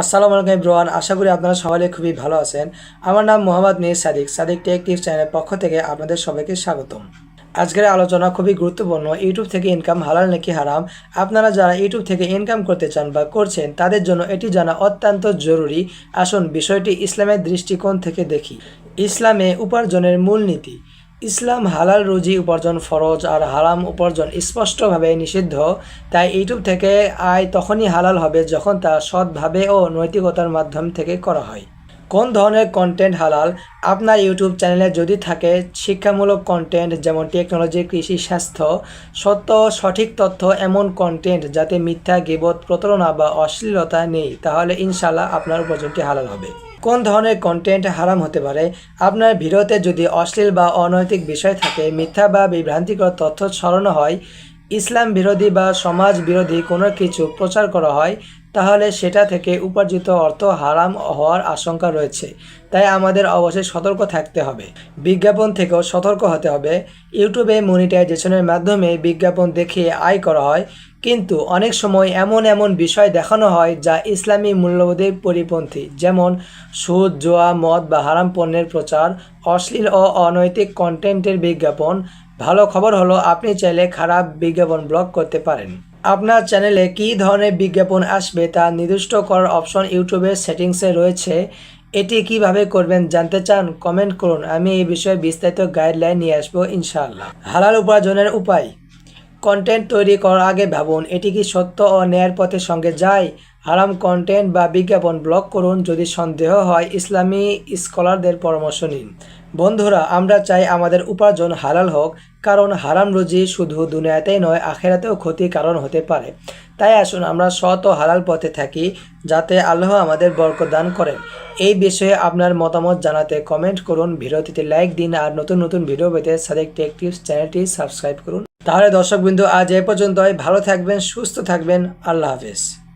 আসসালামু আলাইকুম ইব্রান আশা করি আপনারা সবাই খুবই ভালো আছেন। আমার নাম মোহাম্মদ মির সাদিক সাদিক টেক টিপস চ্যানেলের পক্ষ থেকে আপনাদের সবাইকে স্বাগতম। আজকের আলোচনা খুবই গুরুত্বপূর্ণ, ইউটিউব থেকে ইনকাম হালাল নাকি হারাম? আপনারা যারা ইউটিউব থেকে ইনকাম করতে চান বা করছেন, তাদের জন্য এটি জানা অত্যন্ত জরুরি। আসুন, বিষয়টি ইসলামের দৃষ্টিকোণ থেকে দেখি। ইসলামে উপার্জনের মূলনীতি। ইসলাম হালাল রুজি উপার্জন ফরজ আর হারাম উপার্জন স্পষ্টভাবে নিষিদ্ধ। তাই ইউটিউব থেকে আয় তখনই হালাল হবে যখন তা সৎভাবে ও নৈতিকতার মাধ্যম থেকে করা হয়। কোন ধরনের কন্টেন্ট হালাল? আপনার ইউটিউব চ্যানেলে যদি থাকে, শিক্ষামূলক কন্টেন্ট যেমন টেকনোলজি কৃষি, স্বাস্থ্য, সত্য, সঠিক তথ্য এমন কন্টেন্ট যাতে মিথ্যা, গিবত, প্রতারণা বা অশ্লীলতা নেই, তাহলে ইনশাল্লাহ আপনার উপার্জনটি হালাল হবে। কোন ধরনের কন্টেন্ট হারাম হতে পারে? আপনার ভিডিওতে যদি অশ্লীল বা অনৈতিক বিষয় থাকে, মিথ্যা বা বিভ্রান্তিকর তথ্য ছড়ানো হয় ইসলাম বিরোধী বা সমাজ বিরোধী কোনো কিছু প্রচার করা হয়, তাহলে সেটা থেকে উপার্জিত অর্থ হারাম হওয়ার আশঙ্কা রয়েছে। তাই আমাদের অবশ্যই সতর্ক থাকতে হবে। বিজ্ঞাপন থেকেও সতর্ক হতে হবে। ইউটিউবে মনিটাইজেশনের মাধ্যমে বিজ্ঞাপন দেখিয়ে আয় করা হয়। কিন্তু অনেক সময় এমন এমন বিষয় দেখানো হয় যা ইসলামী মূল্যবোধের পরিপন্থী, যেমন সুদ, জোয়া, মদ বা হারাম পণ্যের প্রচার, অশ্লীল ও অনৈতিক কন্টেন্টের বিজ্ঞাপন ভালো খবর হলো, আপনি চাইলে খারাপ বিজ্ঞাপন ব্লক করতে পারেন। আপনার চ্যানেলে কী ধরনের বিজ্ঞাপন আসবে তা নির্দিষ্ট করার অপশন ইউটিউবের সেটিংসে রয়েছে। এটি কীভাবে করবেন জানতে চান? কমেন্ট করুন। আমি এই বিষয়ে বিস্তারিত গাইডলাইন নিয়ে আসব ইনশাআল্লাহ। হালাল উপার্জনের উপায়। কন্টেন্ট তৈরি করার আগে ভাবুন, এটি কি সত্য ও ন্যায়ের পথের সঙ্গে যায়? হারাম কন্টেন্ট বা বিজ্ঞাপন ব্লক করুন, যদি সন্দেহ হয়, ইসলামী স্কলারদের পরামর্শ নিন। বন্ধুরা, আমরা চাই আমাদের উপার্জন হালাল হোক কারণ হারাম রুজি শুধু দুনিয়াতেই নয়, আখেরাতেও ক্ষতির কারণ হতে পারে। তাই আসুন আমরা সৎ ও হালাল পথে থাকি, যাতে আল্লাহ আমাদের বরকত দান করেন। এই বিষয়ে আপনার মতামত জানাতে কমেন্ট করুন, ভিডিওটিতে লাইক দিন, আর নতুন নতুন ভিডিও পেতে সাদেক টেক টিপস চ্যানেলটি সাবস্ক্রাইব করুন। তাহলে দর্শকবিন্দু, আজ এ পর্যন্তই। ভালো থাকবেন, সুস্থ থাকবেন। আল্লাহ হাফেজ।